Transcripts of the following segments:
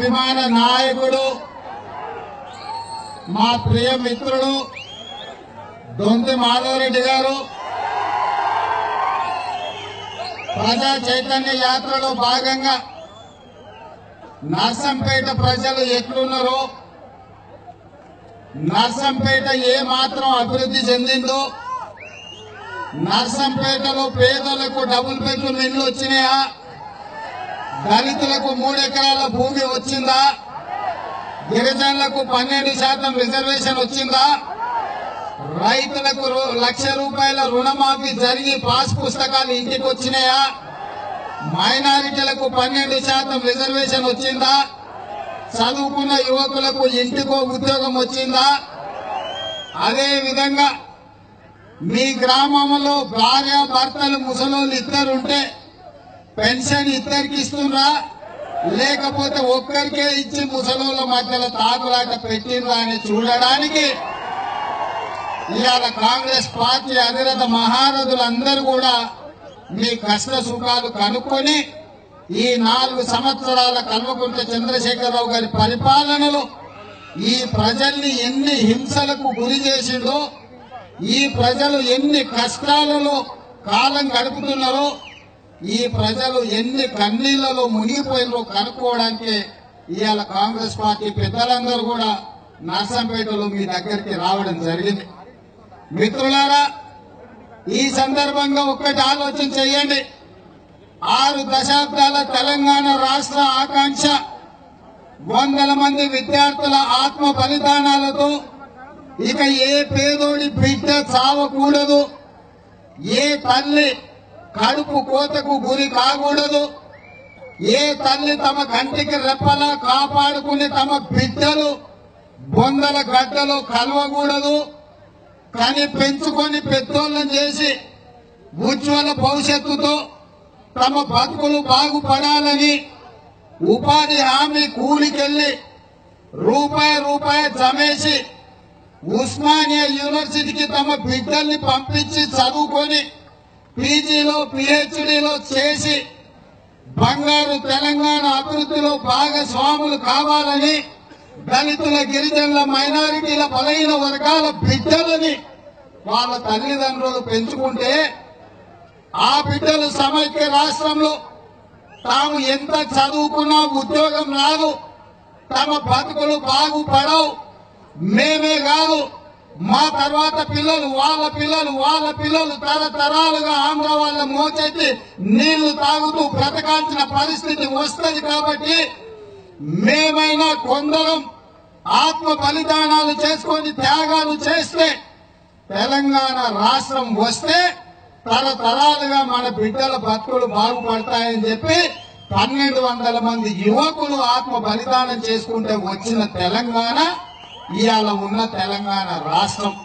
అభిమాన నాయకుడు మా ప్రియ మిత్రుడు దొంతి మాధవరెడ్డి గారు. ప్రజా చైతన్య యాత్రలో భాగంగా నర్సంపేట ప్రజలు ఎట్లున్నారో నర్సంపేట ఏ మాత్రం అభివృద్ధి చెందిందో నర్సంపేటలో పేదలకు డబుల్ బెడ్రూమ్ ఇల్లు వచ్చినాయా? దళితులకు మూడెకరాల భూమి వచ్చిందా? గిరిజనులకు పన్నెండు శాతం రిజర్వేషన్ వచ్చిందా? రైతులకు లక్ష రూపాయల రుణమాఫీ జరిగి పాస్ పుస్తకాలు ఇంటికి వచ్చినాయా? మైనారిటీలకు పన్నెండు శాతం రిజర్వేషన్ వచ్చిందా? చదువుకున్న యువకులకు ఇంటికో ఉద్యోగం వచ్చిందా? అదే విధంగా మీ గ్రామంలో భార్య భర్తలు ముసలోళ్ళు ఇద్దరుంటే పెన్షన్ ఇద్దరికి ఇస్తుండ్రా లేకపోతే ఒక్కరికే ఇచ్చి ముసలోళ్ళ మధ్యలో తాగులాట పెట్టిండ్రా అని చూడడానికి ఇవాళ కాంగ్రెస్ పార్టీ అధిరథ మహారథులందరూ కూడా మీ కష్ట సుఖాలు కనుక్కొని ఈ నాలుగు సంవత్సరాల కల్వకుంట్ల చంద్రశేఖరరావు గారి పరిపాలనలో ఈ ప్రజల్ని ఎన్ని హింసలకు గురి చేసిండో ఈ ప్రజలు ఎన్ని కష్టాలలో కాలం గడుపుతున్నారో ఈ ప్రజలు ఎన్ని కన్నీళ్ళలో మునిగిపోయినో కనుక్కోవడానికి ఇవాళ కాంగ్రెస్ పార్టీ పెద్దలందరూ కూడా నర్సంపేటలో మీ దగ్గరికి రావడం జరిగింది. మిత్రులారా ఈ సందర్భంగా ఒక్కటి ఆలోచన చేయండి. ఆరు దశాబ్దాల తెలంగాణ రాష్ట్ర ఆకాంక్ష వందల మంది విద్యార్థుల ఆత్మ బలిదానాలతో ఇక ఏ పేదోడి బిడ్డ చావకూడదు. ఏ తల్లి కడుపు కోతకు గురి కాకూడదు. ఏ తల్లి తమ కంటికి రెప్పలా కాపాడుకుని తమ బిడ్డలు బొందల గడ్డలో కలవకూడదు. కానీ పెంచుకొని పెద్దోళ్ళని చేసి ఉజ్వల భవిష్యత్తుతో తమ బతుకులు బాగుపడాలని ఉపాధి హామీ కూలికెళ్ళి రూపాయి రూపాయి జమేసి ఉస్మానియా యూనివర్సిటీకి తమ బిడ్డల్ని పంపించి చదువుకొని పీజీలో పిహెచ్డీలో చేసి బంగారు తెలంగాణ అభివృద్ధిలో భాగస్వాములు కావాలని దళితుల గిరిజనుల మైనారిటీల బలహీన వర్గాల బిడ్డలని వాళ్ళ తల్లిదండ్రులు పెంచుకుంటే ఆ బిడ్డలు సమైక్య రాష్ట్రంలో తాము ఎంత చదువుకున్నా ఉద్యోగం రాదు తమ బతుకులు బాగుపడవు మేమే కాదు. మా తర్వాత పిల్లలు వాళ్ళ పిల్లలు వాళ్ళ పిల్లలు తరతరాలుగా ఆంధ్ర వాళ్ళ మోచెత్తి నీళ్ళు తాగుతూ బ్రతకాల్సిన పరిస్థితి వస్తుంది కాబట్టి మేమైనా కొందరం ఆత్మ బలిదానాలు చేసుకొని త్యాగాలు చేస్తే తెలంగాణ రాష్ట్రం వస్తే తరతరాలుగా మన బిడ్డల బతుకులు బాగుపడతాయని చెప్పి పన్నెండు వందల మంది యువకులు ఆత్మ బలిదానం చేసుకుంటే వచ్చిన తెలంగాణ ఇవాళ ఉన్న తెలంగాణ రాష్ట్రం.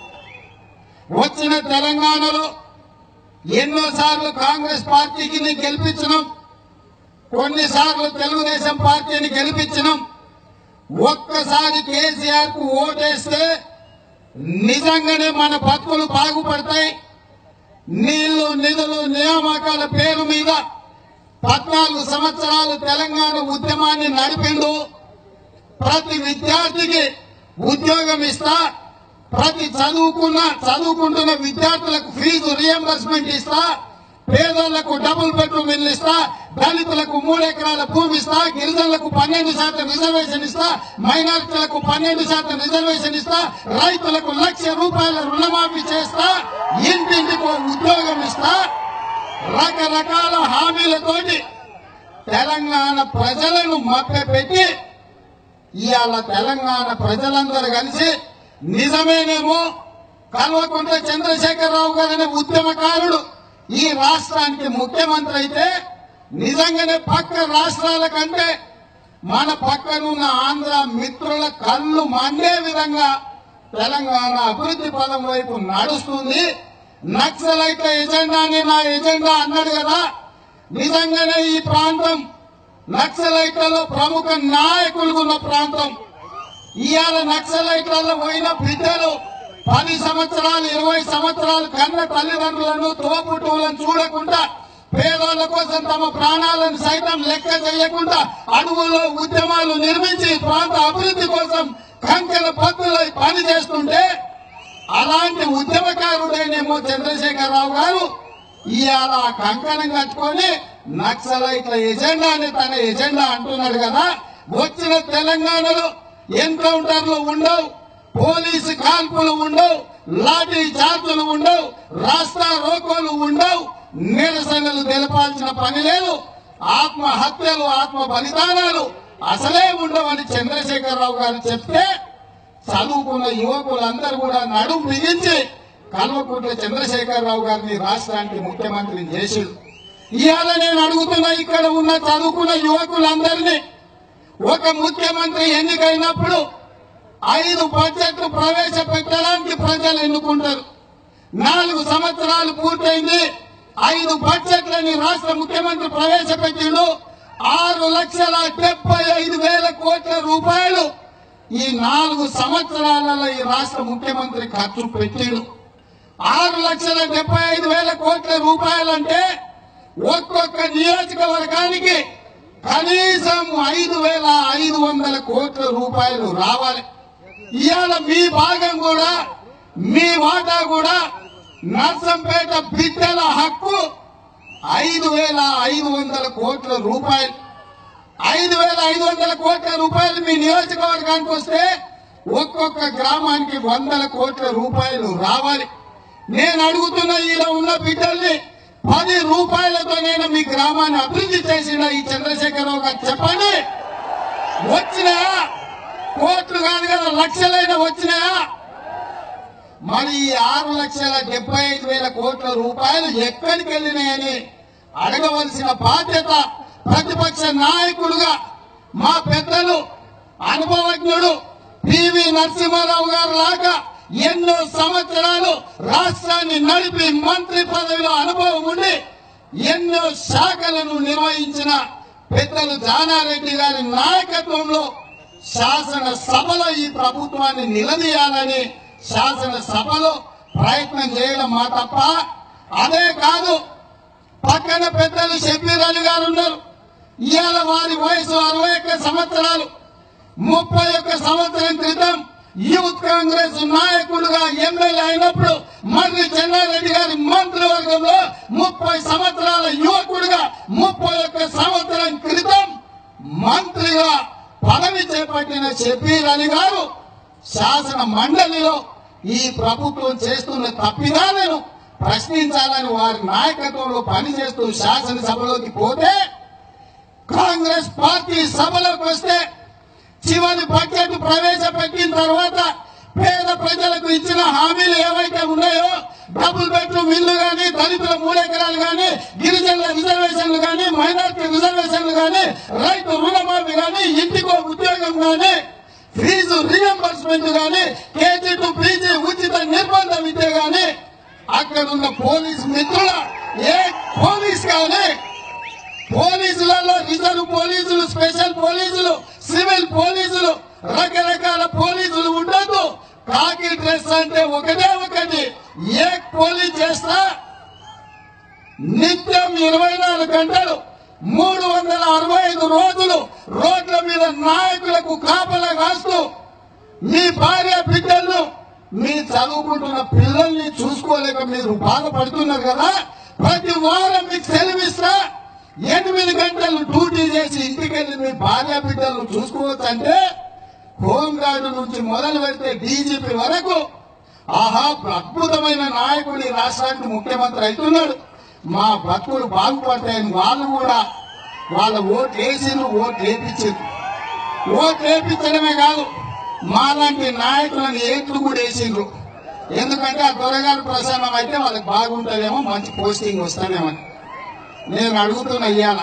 వచ్చిన తెలంగాణలో ఎన్నోసార్లు కాంగ్రెస్ పార్టీకి ని గెలిపించినాం. కొన్నిసార్లు తెలుగుదేశం పార్టీని గెలిపించినాం. ఒక్కసారి కేసీఆర్కు ఓటేస్తే నిజంగానే మన బతుకులు బాగుపడతాయి. నీళ్ళు నిధులు నియామకాల పేరు మీద పద్నాలుగు సంవత్సరాలు తెలంగాణ ఉద్యమాన్ని నడిపిండు. ప్రతి విద్యార్థికి ఉద్యోగం ఇస్తా ప్రతి చదువుకున్న చదువుకుంటున్న విద్యార్థులకు ఫీజు రియంబర్స్మెంట్ ఇస్తా పేదోళ్ళకు డబుల్ బెడ్రూమ్ ఇల్లు ఇస్తా దళితులకు మూడు ఎకరాల భూమి ఇస్తా గిరిజనులకు పన్నెండు శాతం రిజర్వేషన్ ఇస్తా మైనార్టీలకు పన్నెండు శాతం రిజర్వేషన్ ఇస్తా రైతులకు లక్ష రూపాయల రుణమాఫీ చేస్తా ఇంటింటికి ఉద్యోగం ఇస్తా. రకరకాల హామీలతోటి తెలంగాణ ప్రజలను మభ్యపెట్టి ఇవాళ తెలంగాణ ప్రజలందరూ కలిసి నిజమేనేమో కల్వకుంట్ల చంద్రశేఖరరావు గారనే ఉద్యమకారుడు. ఈ రాష్ట్రానికి ముఖ్యమంత్రి అయితే నిజంగానే పక్క రాష్ట్రాల కంటే మన పక్కనున్న ఆంధ్ర మిత్రుల కళ్ళు మండే విధంగా తెలంగాణ అభివృద్ధి పదం వైపు నడుస్తుంది. నక్సలైట్ల ఎజెండాని నా ఎజెండా అన్నాడు కదా. నిజంగానే ఈ ప్రాంతం నక్సలైట్లలో ప్రముఖ నాయకులు ఉన్న ప్రాంతం. ఇవాళ నక్సలైట్లలో పోయిన బిడ్డలు పది సంవత్సరాలు ఇరవై సంవత్సరాలు కన్న తల్లిదండ్రులను తోపుటూలను చూడకుండా పేదోళ్ళ కోసం తమ ప్రాణాలను సైతం లెక్క చేయకుండా అడవుల్లో ఉద్యమాలు నిర్మించి ప్రాంత అభివృద్ధి కోసం కంకణ పత్తులై పని చేస్తుంటే అలాంటి ఉద్యమకారుడేనేమో చంద్రశేఖరరావు గారు ఇవాళ కంకణం కట్టుకొని నక్సలైట్ల ఎజెండా అని తన ఎజెండా అంటున్నాడు కదా. వచ్చిన తెలంగాణలో ఎన్కౌంటర్లు ఉండవు పోలీసు కాల్పులు ఉండవు లాఠీ చార్జులు ఉండవు రాస్తా రోకోలు ఉండవు. నిరసనలు తెలపాల్సిన పని లేదు. ఆత్మహత్యలు ఆత్మ బలిదానాలు అసలే ఉండవని చంద్రశేఖరరావు గారు చెప్తే చదువుకున్న యువకులందరూ కూడా నడుము బిగించి కల్వకుంట్ల చంద్రశేఖరరావు గారిని రాష్ట్రానికి ముఖ్యమంత్రిని చేసిండు ఇవాళ నేను అడుగుతున్న ఇక్కడ ఉన్న చదువుకున్న యువకులందరినీ ఒక ముఖ్యమంత్రి ఎన్నికైనప్పుడు ఐదు బడ్జెట్లు ప్రవేశపెట్టడానికి ప్రజలు ఎన్నుకుంటారు. నాలుగు సంవత్సరాలు పూర్తయింది ఐదు బడ్జెట్లని రాష్ట్ర ముఖ్యమంత్రి ప్రవేశపెట్టిండు ఆరు లక్షల డెబ్బై ఐదు వేల కోట్ల రూపాయలు ఈ నాలుగు సంవత్సరాలలో ఈ రాష్ట్ర ముఖ్యమంత్రి ఖర్చు పెట్టాడు. ఆరు లక్షల డెబ్బై ఐదు వేల కోట్ల రూపాయలంటే ఒక్కొక్క నియోజకవర్గానికి కనీసం ఐదు వేల ఐదు వందల కోట్ల రూపాయలు రావాలి. ఇవాళ మీ భాగం కూడా మీ వాటా కూడా నర్సంపేట బిడ్డల హక్కు ఐదు వేల ఐదు వందల కోట్ల రూపాయలు. ఐదు వేల ఐదు వందల కోట్ల రూపాయలు మీ నియోజకవర్గానికి వస్తే ఒక్కొక్క గ్రామానికి వందల కోట్ల రూపాయలు రావాలి. నేను అడుగుతున్న ఈలో ఉన్న బిడ్డల్ని పది రూపాయలతో నేను మీ గ్రామాన్ని అభివృద్ధి చేసిన ఈ చంద్రశేఖరరావు గారు చెప్పండి. వచ్చినాయా కోట్లు కాదు కదా లక్షలైనా వచ్చినాయా మరి ఈ ఆరు లక్షల డెబ్బై ఐదు వేల కోట్ల రూపాయలు ఎక్కడికి వెళ్ళినాయని అడగవలసిన బాధ్యత ప్రతిపక్ష నాయకుడుగా మా పెద్దలు అనుభవజ్ఞుడు పివి నరసింహారావు గారు లాగా ఎన్నో సంవత్సరాలు రాష్ట్రాన్ని నడిపి మంత్రి పదవిలో అనుభవం ఉండి ఎన్నో శాఖలను నిర్వహించిన పెద్దలు జానారెడ్డి గారి నాయకత్వంలో శాసన సభలో ఈ ప్రభుత్వాన్ని నిలదీయాలని శాసన సభలో ప్రయత్నం చేయడం మా తప్ప అదే కాదు. పక్కన పెద్దలు షబ్బీర్ అలీ గారు ఉన్నారు. ఇవాళ వారి వయసు అరవై సంవత్సరాలు. ముప్పై ఒక్క సంవత్సరం క్రితం యూత్ కాంగ్రెస్ నాయకులుగా ఎమ్మెల్యే అయినప్పుడు మంత్రి చెన్నారెడ్డి గారి మంత్రివర్గంలో ముప్పై సంవత్సరాల యువకుడుగా ముప్పై ఒక్క సంవత్సరం క్రితం మంత్రిగా పదవి చేపట్టిన షబీర్ అలీ గారు శాసన మండలిలో ఈ ప్రభుత్వం చేస్తున్న తప్పిదాలను ప్రశ్నించాలని వారి నాయకత్వంలో పనిచేస్తూ శాసనసభలోకి పోతే కాంగ్రెస్ పార్టీ సభలోకి వస్తే చివరి బడ్జెట్ ప్రవేశపెట్టిన తర్వాత పేద ప్రజలకు ఇచ్చిన హామీలు ఏవైతే ఉన్నాయో డబుల్ బెడ్రూమ్ ఇల్లు కానీ దళితుల మూడెకరాలు కానీ గిరిజనుల రిజర్వేషన్లు కానీ మైనార్టీ రిజర్వేషన్లు కానీ రైతు రుణమాఫీ కానీ ఇంటికో ఉద్యోగం కానీ ఫీజు రీఎంబర్స్మెంట్ కానీ కేజీ టు పీజీ ఉచిత నిర్బంధ విద్య కానీ అక్కడున్న పోలీస్ మిత్రుల ఏ పోలీస్ కానీ పోలీసులలో రిజర్వ్ పోలీసులు స్పెషల్ పోలీసులు సివిల్ పోలీసులు రకరకాల పోలీసులు ఉండదు కాకి డ్రెస్ అంటే ఒకటే ఒకటి. ఏ పోలీస్ చేస్తా. నిత్యం ఇరవై నాలుగు గంటలు మూడు వందల అరవై ఐదు రోజులు రోడ్ల మీద నాయకులకు కాపలా కాస్తూ మీ భార్య బిడ్డలను మీ చదువుకుంటున్న పిల్లల్ని చూసుకోలేక మీరు బాధపడుతున్నారు కదా? ప్రతి వారం మీకు సెలవిస్తా. ఎనిమిది గంటలు డ్యూటీ చేసి ఇంటికి వెళ్ళి మీ భార్య బిడ్డలను చూసుకోవచ్చు అంటే హోంగార్డు నుంచి మొదలు పెడితే డీజీపీ వరకు ఆహా అద్భుతమైన నాయకుడు ఈ రాష్ట్రానికి ముఖ్యమంత్రి అవుతున్నాడు. మా భక్తులు బాగుపడతాయని వాళ్ళు కూడా వాళ్ళ ఓటు వేసిండ్రు ఓటు వేపించారు ఓటు వేపించడమే కాదు మాలాంటి నాయకులను ఏట్లు కూడా వేసిండ్రు. ఎందుకంటే ఆ దొరగారు ప్రసన్నం అయితే వాళ్ళకి బాగుంటుందేమో మంచి పోస్టింగ్ వస్తానేమని నేను అడుగుతున్న ఇవాళ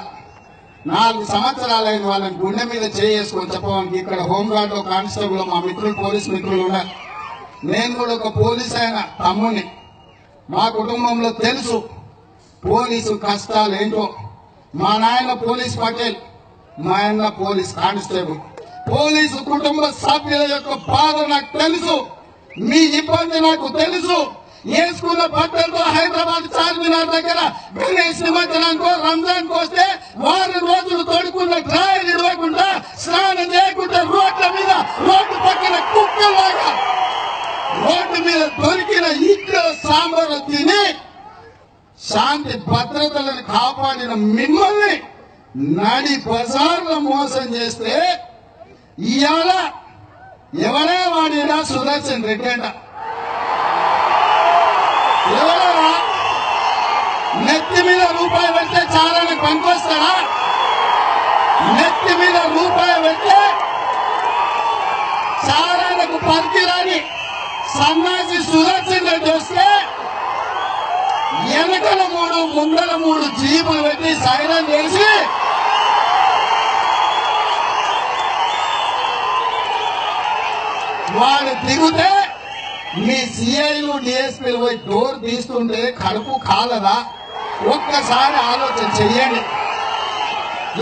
నాలుగు సంవత్సరాలైన వాళ్ళని గుండె మీద చేసుకొని చెప్పడానికి ఇక్కడ హోంగార్డ్ కానిస్టేబుల్ మా మిత్రులు పోలీస్ మిత్రులు ఉన్నారు. నేను కూడా ఒక పోలీస్ అయిన తమ్ముని మా కుటుంబంలో తెలుసు పోలీసు కష్టాలు ఏంటో. మా నాయన పోలీస్ పటేల్ మా ఆయన పోలీస్ కానిస్టేబుల్. పోలీసు కుటుంబ సభ్యుల యొక్క బాధ నాకు తెలుసు. మీ ఇబ్బంది నాకు తెలుసు. వేసుకున్న బట్టలతో హైదరాబాద్ చార్మినార్ దగ్గర గణేష్ నిమజ్జనానికో రంజాన్ వస్తే వారం రోజులు తొడుకున్న డ్రాయలు ఇవ్వకుండా స్నానం చేయకుండా రోడ్ల మీద రోడ్డు పక్కన కుక్కలాగా రోడ్డు మీద దొరికిన ఇడ్ల సాంబారు తిని శాంతి భద్రతలను కాపాడిన మిమ్మల్ని నడి బజార్లో మోసం చేస్తే ఇవాళ ఎవరే వాడినా సుదర్శన్ రెడ్డి అంట. ఎవరా నెత్తి మీద రూపాయి పెడితే చాలని పనికొస్తాడా? నెత్తి మీద రూపాయి పెడితే చారాలకు పనికిరాని సన్నాసి సుదర్శన్ రెడ్డి వస్తే వెనకల మూడు ముందల మూడు జీపులు పెట్టి సైరన్ చేసి వాడు దిగుతే మీ సిఐలు డిఎస్పీలు పోయి డోర్ తీస్తుంటే కడుపు కాలదా ఒక్కసారి ఆలోచన చెయ్యండి.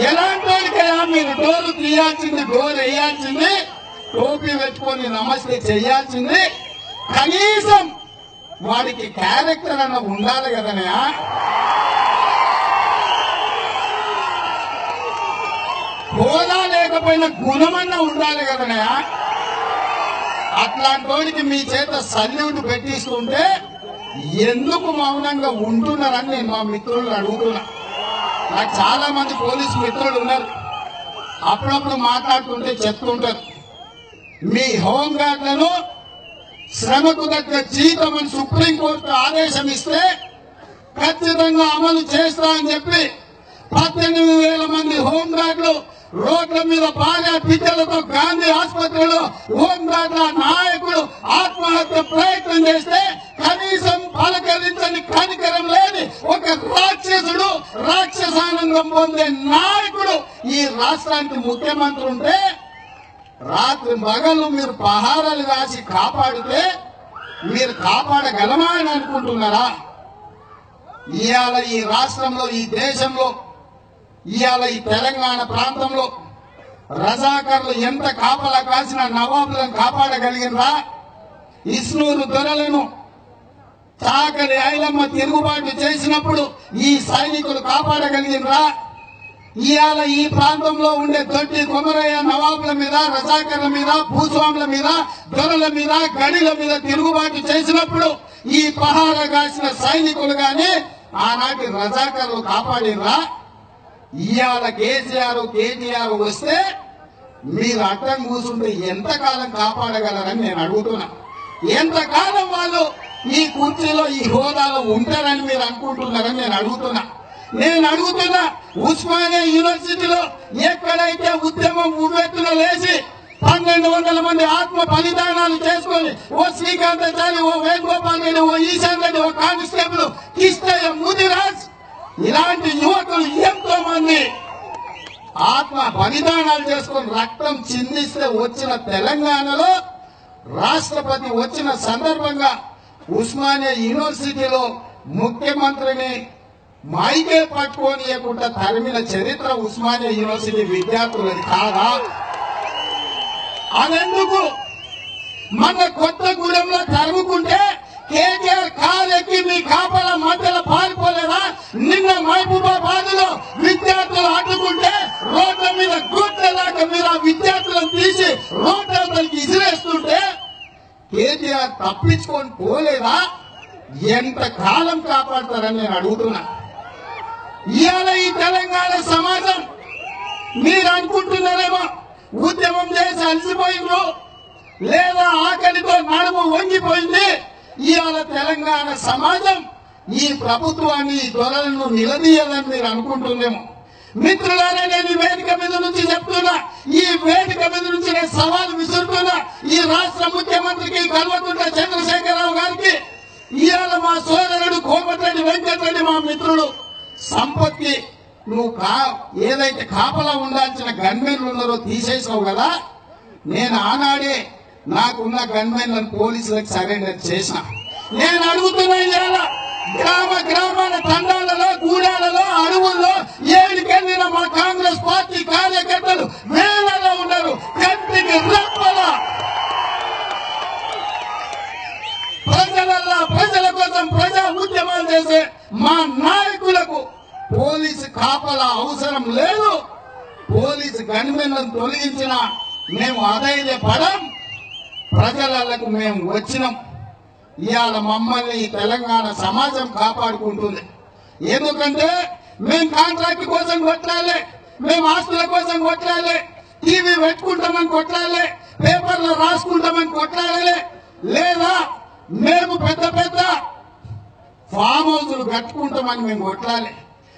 ఎలాంటి వాడికైనా మీరు డోర్ తీయాల్సింది డోర్ వేయాల్సింది. టోపీ పెట్టుకొని నమస్తే చెయ్యాల్సింది. కనీసం వాడికి క్యారెక్టర్ అన్న ఉండాలి కదనయా హోదా లేకపోయినా గుణమన్నా ఉండాలి కదనయా అట్లాంటి వాడికి మీ చేత సల్యూట్ పెట్టిస్తుంటే ఎందుకు మౌనంగా ఉంటున్నారని నేను మా మిత్రులను అడుగుతున్నా. నాకు చాలా మంది పోలీసు మిత్రులు ఉన్నారు. అప్పుడప్పుడు మాట్లాడుతుంటే చెప్తుంటారు. మీ హోంగార్డులను శ్రమకు తగ్గ జీతం అని సుప్రీంకోర్టు ఆదేశం ఇస్తే ఖచ్చితంగా అమలు చేస్తా అని చెప్పి పద్దెనిమిది వేల మంది హోంగార్డులు రోడ్ల మీద భార్య బిడ్డలతో గాంధీ ఆసుపత్రిలో హోంగార్డుల నాయకుడు ఆత్మహత్య ప్రయత్నం చేస్తే కనీసం పలకరించని కనికరం లేని ఒక రాక్షసుడు రాక్షసానందం పొందే నాయకుడు ఈ రాష్ట్రానికి ముఖ్యమంత్రి ఉంటే రాత్రి మగళ్ళు మీరు పహారాలు రాసి కాపాడితే మీరు కాపాడగలమా అని అనుకుంటున్నారా? ఇవాళ ఈ రాష్ట్రంలో ఈ దేశంలో ఇవాళ ఈ తెలంగాణ ప్రాంతంలో రజాకర్లు ఎంత కాపలా కాసిన నవాబులను కాపాడగలిగినరా? ఇస్నూరు దొరలను చాకలి ఐలమ్మ తిరుగుబాటు చేసినప్పుడు ఈ సైనికులు కాపాడగలిగినరా? ఇవాళ ఈ ప్రాంతంలో ఉండే దొడ్డి కొమరయ్య నవాబుల మీద రజాకర్ల మీద భూస్వాముల మీద దొరల మీద గడిల మీద తిరుగుబాటు చేసినప్పుడు ఈ పహార కాసిన సైనికులు గాని ఆనాటి రజాకర్లు కాపాడినరా? ఇవాళ కేసీఆర్ కేటీఆర్ వస్తే మీరు అడ్డం కూర్చుంటే ఎంతకాలం కాపాడగలరని నేను అడుగుతున్నా. ఎంతకాలం వాళ్ళు ఈ కుర్చీలో ఈ హోదాలో ఉంటారని మీరు అనుకుంటున్నారని నేను అడుగుతున్నా. నేను అడుగుతున్నా ఉస్మానియా యూనివర్సిటీలో ఎక్కడైతే ఉద్యమం ఉవ్వెత్తున లేచి పన్నెండు వందల మంది ఆత్మ బలిదానాలు చేసుకొని ఓ శ్రీకాంతాచారి ఓ వేణుగోపాల్ రెడ్డి ఓ ఈశాన్ రెడ్డి ఓ కానిస్టేబుల్ కిష్టయ్య ముదిరాజ్ ఇలాంటి యువకులు ఎంతో మంది ఆత్మ బలిదానాలు చేసుకుని రక్తం చిందిస్తే వచ్చిన తెలంగాణలో రాష్ట్రపతి వచ్చిన సందర్భంగా ఉస్మానియా యూనివర్సిటీలో ముఖ్యమంత్రిని మైకే పట్టుకోనియకుండా తరిమిన చరిత్ర ఉస్మానియా యూనివర్సిటీ విద్యార్థులది కాదా? అదెందుకు? మన కొత్తగూడెంలో తరుముకుంటే కేటీఆర్ కాలెక్కి మీ కా తప్పించుకొని పోలేదా? ఎంత కాలం కాపాడతారని నేను అడుగుతున్నా. ఇవాళ ఈ తెలంగాణ సమాజం మీరు అనుకుంటున్నారేమో ఉద్యమం చేసి అలసిపోయిండ్రు లేదా ఆకలితో నడుము వంగిపోయింది? ఇవాళ తెలంగాణ సమాజం ఈ ప్రభుత్వాన్ని ఈ దొరలను నిలదీయాలని మీరు అనుకుంటుందేమో మిత్రులారా నేను ఈ వేదిక మీద నుంచి చెప్తున్నా ఈ వేదిక మీద నుంచి నేను సవాల్ విసురుతున్నా ఈ రాష్ట్ర ముఖ్యమంత్రికి కల్వకుంట్ల చంద్రశేఖరరావు గారికి ఇవాళ మా సోదరుడు కోమటిరెడ్డి వెంకటరెడ్డి మా మిత్రుడు. సంపత్తి నువ్వు కా ఏదైతే కాపలా ఉండాల్సిన గన్మెన్లు ఉన్నారో తీసేసావు కదా నేను ఆనాడే నాకున్న గన్మెన్లను పోలీసులకు సరెండర్ చేసిన. నేను అడుగుతున్నా ఇవాళ గ్రామ గ్రామాల తండాలలో గూడాలలో అడవుల్లో ఏడికెళ్ళిన మా కాంగ్రెస్ పార్టీ కార్యకర్తలు వేలలో ఉన్నారు. కంటికి రప్పల. ప్రజలల్లా ప్రజల కోసం ప్రజా ఉద్యమాలు చేసే మా నాయకులకు పోలీసు కాపలా అవసరం లేదు. పోలీసు గన్మెన్లను తొలగించిన మేము అధైర్యపడం ప్రజలకు మేము వచ్చినాం. ఇవాళ మమ్మల్ని ఈ తెలంగాణ సమాజం కాపాడుకుంటుంది. ఎందుకంటే మేము కాంట్రాక్ట్ కోసం కొట్లాలి మేము ఆస్తుల కోసం కొట్లాలి టీవీ పెట్టుకుంటామని కొట్లాలి పేపర్లో రాసుకుంటామని కొట్లాడాలి. లేదా మేము పెద్ద పెద్ద ఫామ్ హౌస్లు కట్టుకుంటామని మేము కొట్లాలి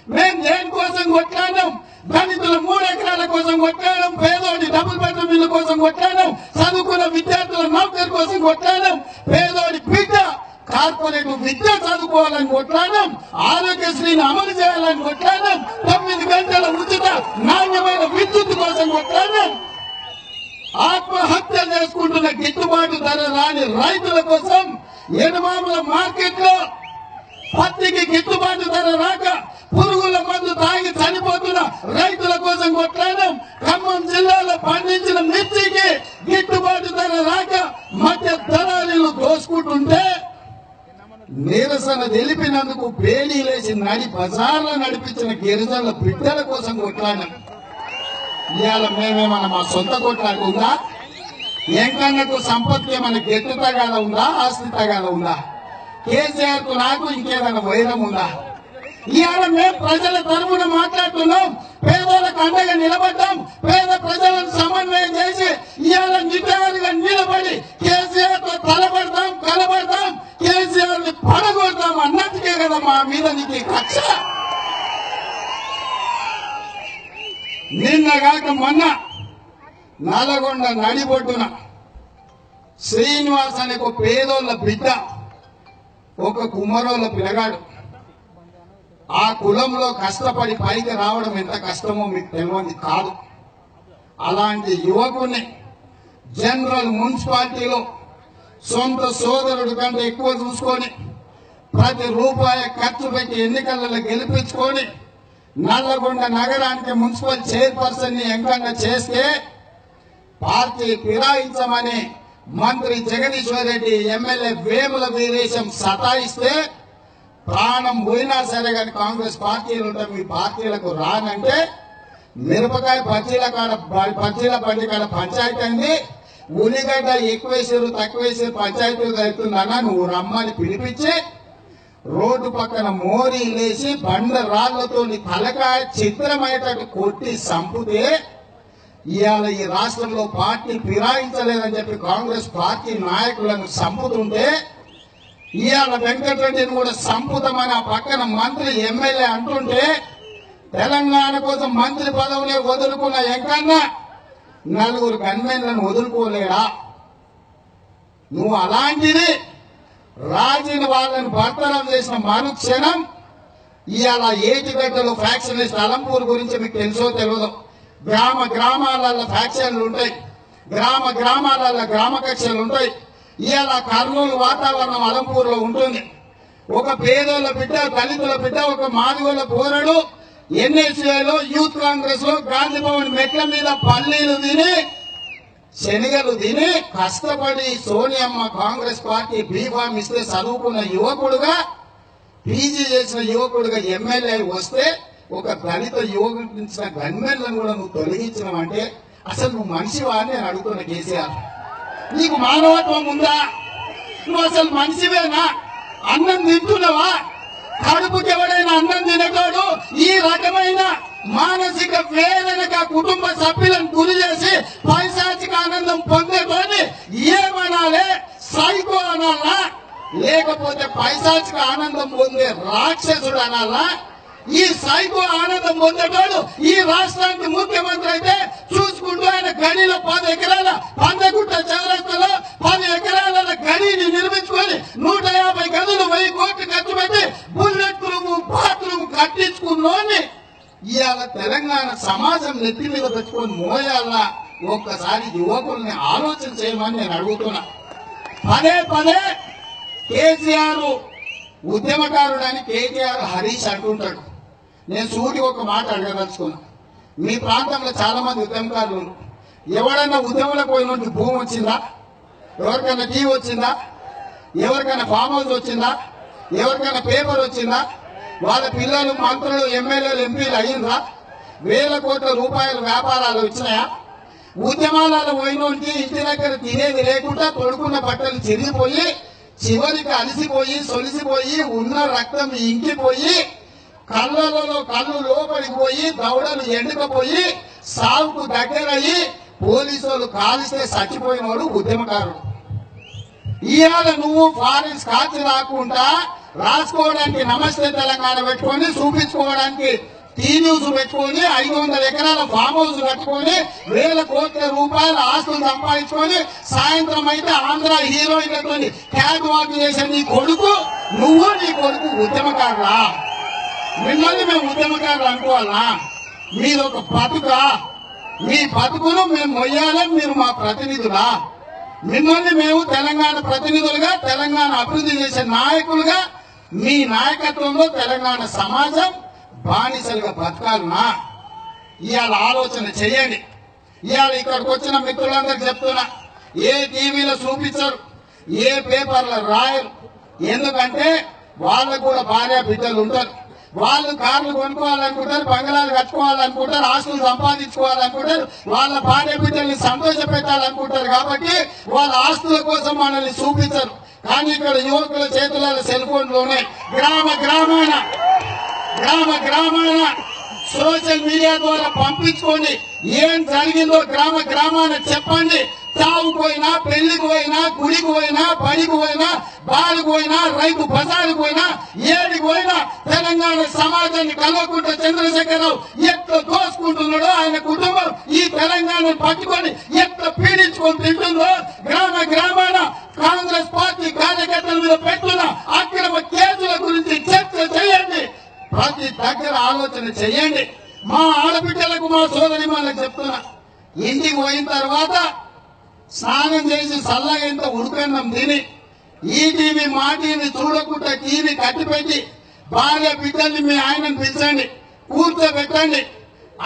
మేము దేనికోసం కొట్లాడాం దళితుల మూడు ఎకరాల కోసం కొట్లాడాం పేదోడి డబుల్ బెడ్రూమ్ ఇల్లు కోసం కొట్లాడాం చదువుకున్న విద్యార్థుల నౌకరి కోసం కొట్లాడాం పేదోడి బిడ్డ కార్పొరేట్ విద్య చదువుకోవాలని కొట్లాడాం ఆరోగ్యశ్రీని అమలు చేయాలని కొట్లాడాం తొమ్మిది గంటల ఉచిత నాణ్యమైన విద్యుత్ కోసం కొట్లాడాం ఆత్మహత్యలు చేసుకుంటున్న గిట్టుబాటు ధర రాని రైతుల కోసం ఎడమాముల మార్కెట్లో పత్తికి గిట్టుబాటు ధర రాక పురుగుల మందు తాగి చనిపోతున్న రైతుల కోసం కొట్లాడాం ఖమ్మం జిల్లాలో పండించిన మిర్చికి గిట్టుబాటు ధర రాక మధ్య దళారీలు దోసుకుంటుంటే నిరసన తెలిపినందుకు లేచి నడి బజార్లో నడిపించిన గిరిజనుల బిడ్డల కోసం కొట్లాడినాం. ఇవాళ మేమేమన్నా మా సొంత కొట్లాడుకుందా? ఉందా ఎంకన్నకు సంపత్తి ఏమైనా గెట్టు తగాద ఉందా? ఆస్తి తగాద ఉందా? కేసీఆర్కు నాకు ఇంకేదైనా వైరం ఉందా? ఇవాళ మేము ప్రజల తరఫున మాట్లాడుతున్నాం. పేదలకు అండగా నిలబడ్డాం. పేద ప్రజలను సమన్వయం చేసి ఇవాళ నిటారుగా నిలబడి కేసీఆర్తో తలబడతాం కలబడతాం కేసీఆర్ని పడగొడతాం అన్నట్టుకే కదా మా మీద నీకు ఈ కక్ష. నిన్నగాక మొన్న నల్గొండ నడిబొడ్డున శ్రీనివాస్ అనే ఒక పేదోళ్ళ బిడ్డ ఒక కుమ్మరోళ్ళ పిల్లగాడు. ఆ కులంలో కష్టపడి పైకి రావడం ఎంత కష్టమో మీకు తెలియంది కాదు. అలాంటి యువకుని జనరల్ మున్సిపాలిటీలో సొంత సోదరుడు కంటే ఎక్కువ చూసుకొని ప్రతి రూపాయి ఖర్చు పెట్టి ఎన్నికలలో గెలిపించుకొని నల్లగొండ నగరానికి మున్సిపల్ చైర్పర్సన్ని ఎంకన్నా చేస్తే పార్టీ ఫిరాయించమని మంత్రి జగదీశ్వర్ రెడ్డి ఎమ్మెల్యే వేముల వీరేశం సతాయిస్తే ప్రాణం పోయినా సరే కానీ కాంగ్రెస్ పార్టీలు ఉంటే మీ పార్టీలకు రానంటే మిరపకాయ బజ్జీల కాడ బ- బజ్జీల బండి కాడ పంచాయతీ అండి. ఉల్లిగడ్డ ఎక్కువేసారు తక్కువేసారు పంచాయతీలు జరుగుతుందన్నా నువ్వు రమ్మని పిలిపించి రోడ్డు పక్కన మోరీ లేచి బండ రాళ్ళతో తలకాయ చిత్రమయ్యేటట్టు కొట్టి సంపుతే ఇవాళ ఈ రాష్ట్రంలో పార్టీ ఫిరాయించలేదని చెప్పి కాంగ్రెస్ పార్టీ నాయకులను సంపుతుంటే ఇవాళ వెంకటరెడ్డిని కూడా చంపుతామని ఆ పక్కన మంత్రి ఎమ్మెల్యే అంటుంటే తెలంగాణ కోసం మంత్రి పదవులే వదులుకున్న ఎంకన్నా నలుగురు గన్మెన్లను వదులుకోలేడా? నువ్వు అలాంటిది రాజీని వాళ్ళని భర్తనం చేసిన మరుక్షణం ఇవాళ ఏటిగడ్డలో ఫ్యాక్షనిస్ట్ అలంపూర్ గురించి మీకు తెలుసో తెలియదు గ్రామ గ్రామాలలో ఫ్యాక్షన్లు ఉంటాయి. గ్రామ గ్రామాలలో గ్రామ కక్షలు ఉంటాయి. ఇవాళ కర్నూలు వాతావరణం అలంపూర్లో ఉంటుంది. ఒక పేదోళ్ళ బిడ్డ దళితుల బిడ్డ ఒక మాదిగోళ్ళ పోరడు ఎన్ఎస్ఏలో యూత్ కాంగ్రెస్లో గాంధీ భవన్ మెట్ల మీద పల్లీలు తిని శనిగలు తిని కష్టపడి సోనియమ్మ కాంగ్రెస్ పార్టీ బీఫామ్ ఇస్తే చదువుకున్న యువకుడుగా పీజీ చేసిన యువకుడుగా ఎమ్మెల్యే వస్తే ఒక దళిత యువకుడిన గన్మెన్లను కూడా నువ్వు తొలగించినావంటే అసలు నువ్వు మనిషివా అని నేను అడుగుతున్నా కేసీఆర్. నీకు మానవత్వం ఉందా? నువ్వు అసలు మనిషివేనా? అన్నం తింటున్నావా? కడుపుకి ఎవడైనా అన్నం తినగాడు ఈ రకమైన మానసిక వేదనక కుటుంబ సభ్యులను గురి చేసి పైశాచిక ఆనందం పొందేటోని ఏమనాలే? సైకో అనాలా? లేకపోతే పైశాచిక ఆనందం పొందే రాక్షసుడు అనాలా? ఈ సైకో ఆనందం పొందేటోడు ఈ రాష్ట్రానికి ముఖ్యమంత్రి అయితే చూసుకుంటూ ఆయన గనిలో పది ఎకరాల పందగుట్ట చౌరస్తలో పది ఎకరాల గనిని నిర్మించుకొని నూట యాభై గదులు వెయ్యి కోట్లు ఖర్చు పెట్టి బుల్లెట్ రూమ్ బాత్రూమ్ కట్టించుకున్నోని ఇవాళ తెలంగాణ సమాజం నెత్తి మీద పెట్టుకొని మోయాలన్నా ఒక్కసారి యువకుల్ని ఆలోచన చేయమని నేను అడుగుతున్నా. పదే పదే కేసీఆర్ ఉద్యమకారుడని కేటీఆర్ హరీష్ అంటుంటాడు. నేను సూటి ఒక మాట అడగదలుచుకున్నా. మీ ప్రాంతంలో చాలా మంది ఉద్యమకారులు ఎవడన్నా ఉద్యమంలో పోయినట్టు భూమి వచ్చిందా? ఎవరికైనా టీవీ వచ్చిందా? ఎవరికైనా ఫామ్ హౌస్ వచ్చిందా? ఎవరికైనా పేపర్ వచ్చిందా? వాళ్ళ పిల్లలు మంత్రులు ఎమ్మెల్యేలు ఎంపీలు అయ్యిందా వేల కోట్ల రూపాయల వ్యాపారాలు వచ్చినాయా? ఉద్యమాలలో పోయినోడికి ఇంటి దగ్గర తినేది లేకుండా తొడుకున్న బట్టలు చిరిగిపోయి చివరికి అలసిపోయి సొలిసిపోయి ఉన్న రక్తం ఇంకిపోయి కళ్ళలలో కళ్ళు లోపలికి పోయి దవడలు ఎండుకపోయి సాగుకు దగ్గరయ్యి పోలీసు వాళ్ళు కాలిస్తే చచ్చిపోయిన వాడు ఉద్యమకారుడు. ఇవాళ నువ్వు ఫారెన్ స్కాచ్ రాకుండా రాసుకోవడానికి నమస్తే తెలంగాణ పెట్టుకొని చూపించుకోవడానికి టీ న్యూస్ పెట్టుకొని ఐదు వందల ఎకరాల ఫామ్ హౌస్ కట్టుకొని వేల కోట్ల రూపాయల ఆస్తులు సంపాదించుకొని సాయంత్రం అయితే ఆంధ్ర హీరోయిన్లతో క్యాట్ వాక్ చేసే నీ కొడుకు నువ్వు నీ కొడుకు ఉద్యమకారులా మిమ్మల్ని మేము ఉద్యమకారులు అనుకోవాలా? మీరు ఒక బతుక? మీ బతుకును మేము మొయ్యాలని మీరు మా ప్రతినిధులా? మిమ్మల్ని మేము తెలంగాణ ప్రతినిధులుగా తెలంగాణ అభివృద్ధి చేసే నాయకులుగా మీ నాయకత్వంలో తెలంగాణ సమాజం బానిసలుగా బతకాలనా ఇవాళ ఆలోచన చేయండి. ఇవాళ ఇక్కడికి వచ్చిన మిత్రులందరికి చెప్తున్నా ఏ టీవీలో చూపించరు ఏ పేపర్లో రాయరు. ఎందుకంటే వాళ్ళకు కూడా భార్య బిడ్డలు ఉంటారు. వాళ్ళు కార్లు కొనుక్కోవాలనుకుంటారు బంగళాలు కట్టుకోవాలనుకుంటారు ఆస్తులు సంపాదించుకోవాలనుకుంటారు వాళ్ళ భార్య బిడ్డల్ని సంతోష పెట్టాలనుకుంటారు కాబట్టి వాళ్ళ ఆస్తుల కోసం మనల్ని చూపించరు. కానీ ఇక్కడ యువకుల చేతుల సెల్ ఫోన్లోనే గ్రామ గ్రామాన గ్రామ గ్రామాన సోషల్ మీడియా ద్వారా పంపించుకొని ఏం జరిగిందో గ్రామ గ్రామాన చెప్పండి. చావు పోయినా పెళ్ళికి పోయినా గుడికి పోయినా పనికి పోయినా బాలుకు పోయినా రైతు బజారుకు పోయినా ఏడికి పోయినా తెలంగాణ సమాజాన్ని కలవకుండా చంద్రశేఖరరావు ఎట్లా దోసుకుంటున్నాడో ఆయన కుటుంబం ఈ తెలంగాణను పట్టుకొని ఎట్లా పీడించుకొని తింటుందో గ్రామ గ్రామాన కాంగ్రెస్ పార్టీ కార్యకర్తల మీద పెట్టున్న అక్రమ కేసుల గురించి చర్చ చేయండి. ప్రతి దగ్గర ఆలోచన చేయండి. మా ఆడబిడ్డలకు మా సోదరి వాళ్ళకి చెప్తున్నా. ఇంటికి పోయిన తర్వాత స్నానం చేసి చల్లగా ఇంత ఉడకన్నం తిని ఈ టీవీ మా టీవీ చూడకుండా టీవీ కట్టిపెట్టి భార్య బిడ్డల్ని మీ ఆయనను పిలిచండి కూర్చోబెట్టండి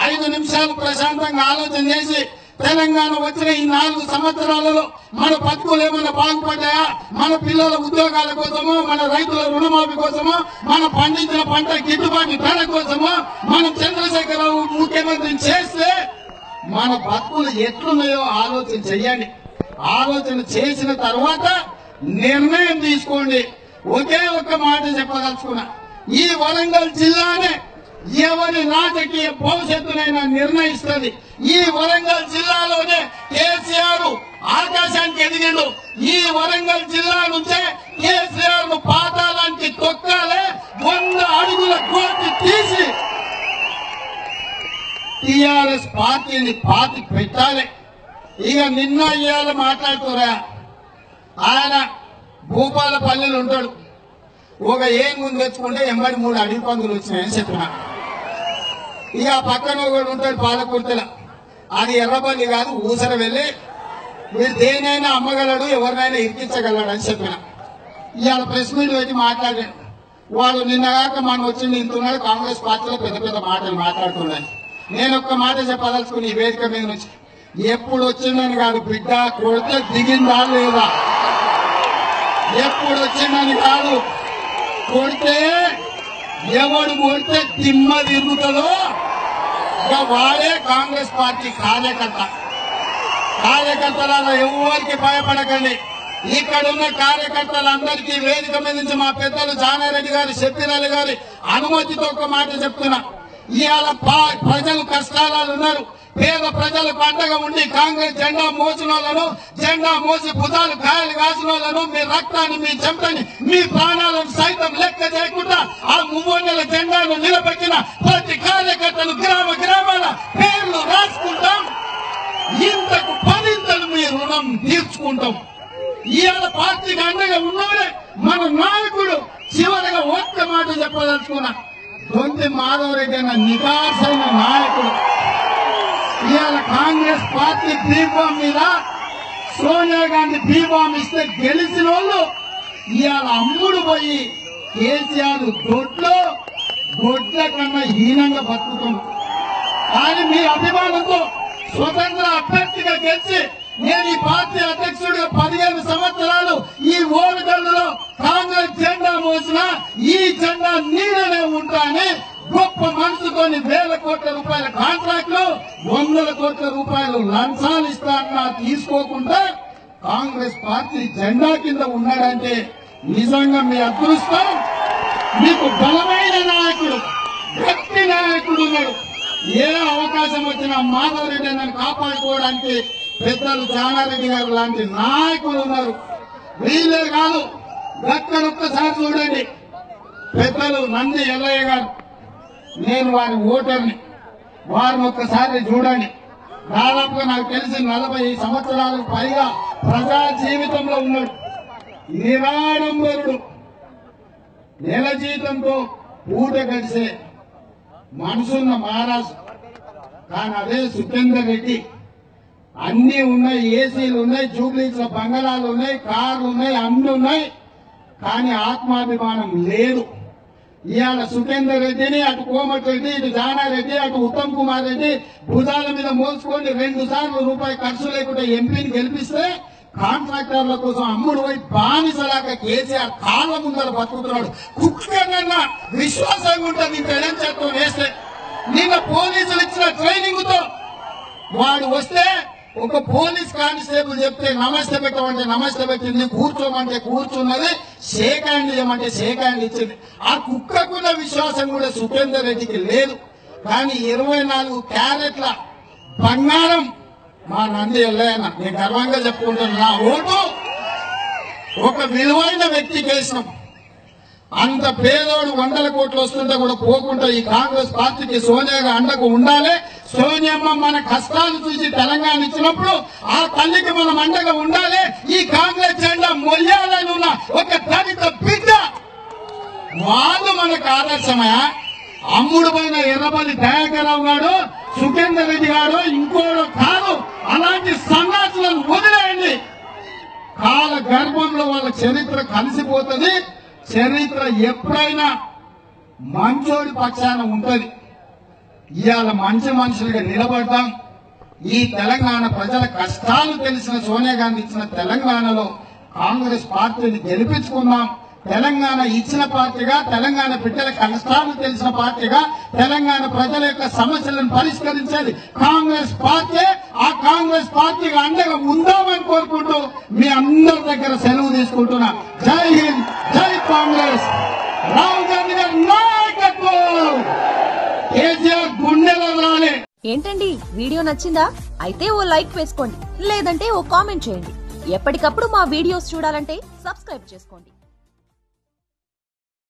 ఐదు నిమిషాలు ప్రశాంతంగా ఆలోచన చేసి తెలంగాణ వచ్చిన ఈ నాలుగు సంవత్సరాలలో మన బతుకులు ఏమైనా బాగుపడ్డాయా? మన పిల్లల ఉద్యోగాల కోసమో మన రైతుల రుణమాఫీ కోసమో మన పండించిన పంట గిట్టుబాటు ధర కోసమో మనం చంద్రశేఖరరావు ముఖ్యమంత్రిని చేస్తే మన బతుకులు ఎట్లున్నాయో ఆలోచన చెయ్యండి ఆలోచన చేసిన తర్వాత నిర్ణయం తీసుకోండి. ఒకే ఒక్క మాట చెప్పదలుచుకున్నా. ఈ వరంగల్ జిల్లానే ఎవరి రాజకీయ భవిష్యత్తునైనా నిర్ణయిస్తుంది. ఈ వరంగల్ జిల్లాలోనే కేసీఆర్ ఆకాశానికి ఎదిగిండు. ఈ వరంగల్ జిల్లా నుంచే కేసీఆర్ను పాతాళానికి తొక్కాలే వంద అడుగుల కోర్టు తీసి టిఆర్ఎస్ పార్టీని పాతి పెట్టాలి. ఇక నిన్న ఇవాళ మాట్లాడుతురా ఆయన భూపాలపల్లిలో ఉంటాడు. ఒక ఏం ముందు తెచ్చుకుంటే ఎంబడి మూడు అడవి పందులు వచ్చినాయని చెప్పిన. ఇక పక్కన ఒకడు ఉంటాడు పాలకుర్తిల. అది ఎర్రబల్లి కాదు ఊసర వెళ్ళి మీరు దేనైనా అమ్మగలడు ఎవరినైనా ఇరికించగలడు అని చెప్పిన. ఇవాళ ప్రెస్ మీట్ పెట్టి మాట్లాడాడు. వాడు నిన్నగాక మనం వచ్చి ఇంతున్నాడు కాంగ్రెస్ పార్టీలో పెద్ద పెద్ద మాటలు మాట్లాడుతున్నాను నేను ఒక్క మాట చెప్పదలుచుకుని ఈ వేదిక మీద నుంచి ఎప్పుడు వచ్చిందని కాదు బిడ్డ కొడితే దిగిందా లేదా? ఎప్పుడు వచ్చిందని కాదు. కొడితే ఎవడు కొడితే దిమ్మ తిరుగుతుందో ఇంకా వాడే కాంగ్రెస్ పార్టీ కార్యకర్త. కార్యకర్తలలో ఎవరికి భయపడకండి. ఇక్కడ ఉన్న కార్యకర్తలందరికీ వేదిక మీద నుంచి మా పెద్దలు జానారెడ్డి గారు శక్తిరాలు గారి అనుమతితో ఒక మాట చెప్తున్నా. ఇవాళ ప్రజలు కష్టాలు ఉన్నారు. పేద ప్రజలకు అండగా ఉండి కాంగ్రెస్ జెండా మోసిన వాళ్ళను జెండా మోసి భుజాలు గాయాలు కాసిన వాళ్ళను మీ రక్తాన్ని మీ చెమటని మీ ప్రాణాలను సైతం లెక్క చేయకుండా ఆ మూవన్నెల జెండాను నిలబెట్టిన ప్రతి కార్యకర్తలు గ్రామ గ్రామాల పేర్లు రాసుకుంటాం. ఇంతకు పదింతలు మీ రుణం తీర్చుకుంటాం. ఇవాళ పార్టీకి అండగా ఉన్నవాడే మన నాయకుడు. చివరిగా ఒక్క మాట చెప్పదలుచుకున్నా దొంతి మాధవరెడ్డి అన్న నికాసైన నాయకుడు. ఇవాళ కాంగ్రెస్ పార్టీ బీఫామ్ మీద సోనియా గాంధీ బీఫామ్ ఇస్తే గెలిచిన వాళ్ళు ఇవాళ అమ్ముడు పోయి కేసీఆర్ దొడ్లో దొడ్ల కన్నా హీనంగా బతుకుతున్నాం కానీ మీ అభిమానంతో స్వతంత్ర అభ్యర్థిగా గెలిచి నేను ఈ పార్టీ అధ్యక్షుడిగా పదిహేను సంవత్సరాలు ఈ ఓరుగల్లులో కాంగ్రెస్ జెండా మోసిన ఈ జెండా నీడనే ఉంటాని గొప్ప మనసుతోని వేల కోట్ల రూపాయల కాంట్రాక్ట్లు వందల కోట్ల రూపాయలు లంచాలు ఇస్తానన్నా తీసుకోకుండా కాంగ్రెస్ పార్టీ జెండా కింద ఉన్నాడంటే నిజంగా మీ అదృష్టం. మీకు బలమైన నాయకుడు గట్టి నాయకుడు ఉన్నాడు. ఏ అవకాశం వచ్చినా మాధవరెడ్డి నన్ను కాపాడుకోవడానికి పెద్దలు జానారెడ్డి గారు లాంటి నాయకులు ఉన్నారు. వీళ్ళే కాదు ఒక్కసారి చూడండి. పెద్దలు నంది ఎల్లయ్య గారు నేను వారి ఓటర్ని వారిని ఒక్కసారి చూడండి. దాదాపుగా నాకు తెలిసి నలభై సంవత్సరాలకు పైగా ప్రజా జీవితంలో ఉన్నాడు. నిరాడంబరుడు. నెల జీతంతో పూట గడిసే మనసున్న మహారాజు. కానీ అదే సుఖేందర్ రెడ్డి. అన్ని ఉన్నాయి ఏసీలు ఉన్నాయి జూబ్లీస్ బంగళాలు ఉన్నాయి కార్లు ఉన్నాయి అన్ని ఉన్నాయి. కానీ ఆత్మాభిమానం లేదు. ఇవాళ సుఖేందర్ రెడ్డిని అటు కోమటి రెడ్డి ఇటు జానారెడ్డి అటు ఉత్తమ్ కుమార్ రెడ్డి భుజాల మీద మోసుకొని రెండు సార్లు రూపాయి ఖర్చు లేకుండా ఎంపీని గెలిపిస్తే కాంట్రాక్టర్ల కోసం అమ్ముడు పోయి బానిసలాక కేసీఆర్ కాళ్ళ ముందర బతుకుతున్నాడు. కుక్కనన్నా విశ్వాసంగా ఉంటుంది ఇంకేం చట్టం వేస్తే నిన్న పోలీసులు ఇచ్చిన ట్రైనింగ్తో వాడు వస్తే ఒక పోలీస్ కానిస్టేబుల్ చెప్తే నమస్తే పెట్టమంటే నమస్తే పెట్టింది కూర్చోమంటే కూర్చున్నది షేక్ హ్యాండ్ ఇవ్వమంటే షేక్ హ్యాండ్ ఇచ్చింది. ఆ కుక్కకున్న విశ్వాసం కూడా సుఖేందర్ రెడ్డికి లేదు. కానీ ఇరవై నాలుగు క్యారెట్ల బంగారం మా నంది ఎల్లయ్యన నేను గర్వంగా చెప్పుకుంటున్నా. నా ఓటు ఒక విలువైన వ్యక్తికి వేసినాం. అంత పేదోడు వందల కోట్లు వస్తుంటే కూడా పోకుండా ఈ కాంగ్రెస్ పార్టీకి సోనియా అండకు ఉండాలి. సోనియమ్మ మన కష్టాలు చూసి తెలంగాణ ఇచ్చినప్పుడు ఆ తల్లికి మనం అండగా ఉండాలి. ఈ కాంగ్రెస్ జెండా మొయ్యాలని ఉన్న ఒక దళిత బిడ్డ. వాళ్ళు మనకు ఆదర్శమయా అమ్ముడు పైన ఎర్రబల్లి దయాకరావు గారు సుఖేందర్ రెడ్డి గారు ఇంకోడు కాదు. అలాంటి సన్నాసులను వదిలేయండి. కాల గర్భంలో వాళ్ళ చరిత్ర కలిసిపోతుంది. చరిత్ర ఎప్పుడైనా మంచోడి పక్షాన ఉంటుంది. ఇవాళ మంచి మనుషులుగా నిలబడతాం. ఈ తెలంగాణ ప్రజల కష్టాలు తెలిసిన సోనియా గాంధీ ఇచ్చిన తెలంగాణలో కాంగ్రెస్ పార్టీని గెలిపించుకుందాం. తెలంగాణ ఇచ్చిన పార్టీగా తెలంగాణ బిడ్డల కష్టాలు తెలిసిన పార్టీగా తెలంగాణ ప్రజల యొక్క సమస్యలను పరిష్కరించేది కాంగ్రెస్ పార్టీ. ఆ కాంగ్రెస్ పార్టీగా అండగా ఉందామని కోరుకుంటూ మీ అందరి దగ్గర సెలవు తీసుకుంటున్నా. జై హింద్ జై కాంగ్రెస్. రాహుల్ గాంధీ గారి నాయకత్వం. కేసీఆర్ గుండెలో రాలే. ఏంటండి? వీడియో నచ్చిందా? అయితే ఓ లైక్ వేసుకోండి. లేదంటే ఓ కామెంట్ చేయండి. ఎప్పటికప్పుడు మా వీడియోస్ చూడాలంటే సబ్స్క్రైబ్ చేసుకోండి.